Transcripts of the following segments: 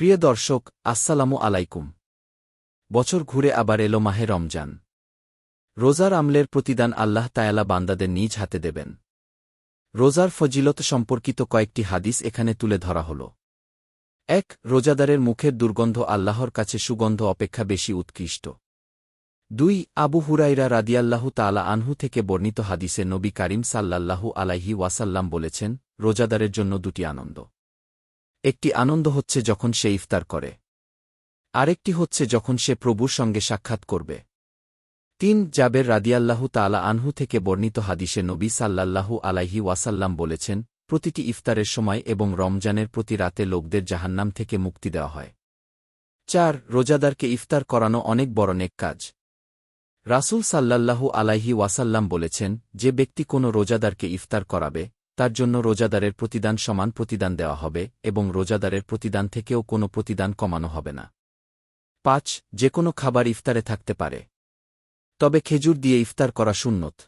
প্রিয় দর্শক, আসসালামু আলাইকুম। বছর ঘুরে আবার এলো মাহে রমজান। রোজার আমলের প্রতিদান আল্লাহ তায়ালা বান্দাদের নিজ হাতে দেবেন। রোজার ফজিলত সম্পর্কিত কয়েকটি হাদিস এখানে তুলে ধরা হল। এক, রোজাদারের মুখের দুর্গন্ধ আল্লাহর কাছে সুগন্ধ অপেক্ষা বেশি উৎকৃষ্ট। দুই, আবু হুরাইরা রাদিয়াল্লাহু তালা আনহু থেকে বর্ণিত হাদিসে নবী কারিম সাল্লাল্লাহু আলাইহি ওয়াসাল্লাম বলেছেন, রোজাদারের জন্য দুটি আনন্দ। একটি আনন্দ হচ্ছে যখন সে ইফতার করে। আরেকটি হচ্ছে যখন সে প্রভুর সঙ্গে সাক্ষাৎ করবে। তিন, জাবের রাদিয়াল্লাহু তালা আনহু থেকে বর্ণিত হাদিসে নবী সাল্লাল্লাহু আলাইহি ওয়াসাল্লাম বলেছেন, প্রতিটি ইফতারের সময় এবং রমজানের প্রতি রাতে লোকদের জাহান্নাম থেকে মুক্তি দেওয়া হয়। চার, রোজাদারকে ইফতার করানো অনেক বড় নেক কাজ। রাসূল সাল্লাল্লাহু আলাইহি ওয়াসাল্লাম বলেছেন, যে ব্যক্তি কোনো রোজাদারকে ইফতার করাবে তার জন্য রোজাদারের প্রতিদান সমান প্রতিদান দেওয়া হবে এবং রোজাদারের প্রতিদান থেকেও কোনো প্রতিদান কমানো হবে না। পাঁচ, যে কোনো খাবার ইফতারে থাকতে পারে। তবে খেজুর দিয়ে ইফতার করা সুন্নত।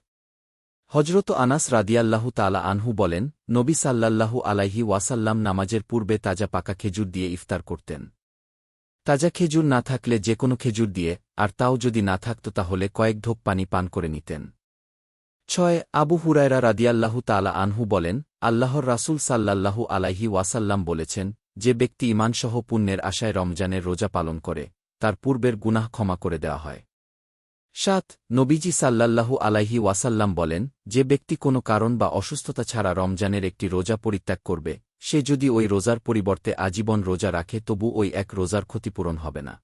হজরত আনাস রাদিয়াল্লাহু তালা আনহু বলেন, নবী সাল্লাল্লাহু আলাইহি ওয়াসাল্লাম নামাজের পূর্বে তাজা পাকা খেজুর দিয়ে ইফতার করতেন। তাজা খেজুর না থাকলে যে কোনো খেজুর দিয়ে, আর তাও যদি না থাকত তাহলে কয়েক ঢোক পানি পান করে নিতেন। ছয়, আবু হুরায়রা রাদিয়াল্লাহু তালা আনহু বলেন, আল্লাহর রাসূল সাল্লাল্লাহু আলাইহি ওয়াসাল্লাম বলেছেন, যে ব্যক্তি ইমানসহ পুণ্যের আশায় রমজানের রোজা পালন করে, তার পূর্বের গুনাহ ক্ষমা করে দেওয়া হয়। সাত, নবীজি সাল্লাল্লাহু আলাইহি ওয়াসাল্লাম বলেন, যে ব্যক্তি কোনো কারণ বা অসুস্থতা ছাড়া রমজানের একটি রোজা পরিত্যাগ করবে, সে যদি ওই রোজার পরিবর্তে আজীবন রোজা রাখে তবু ওই এক রোজার ক্ষতিপূরণ হবে না।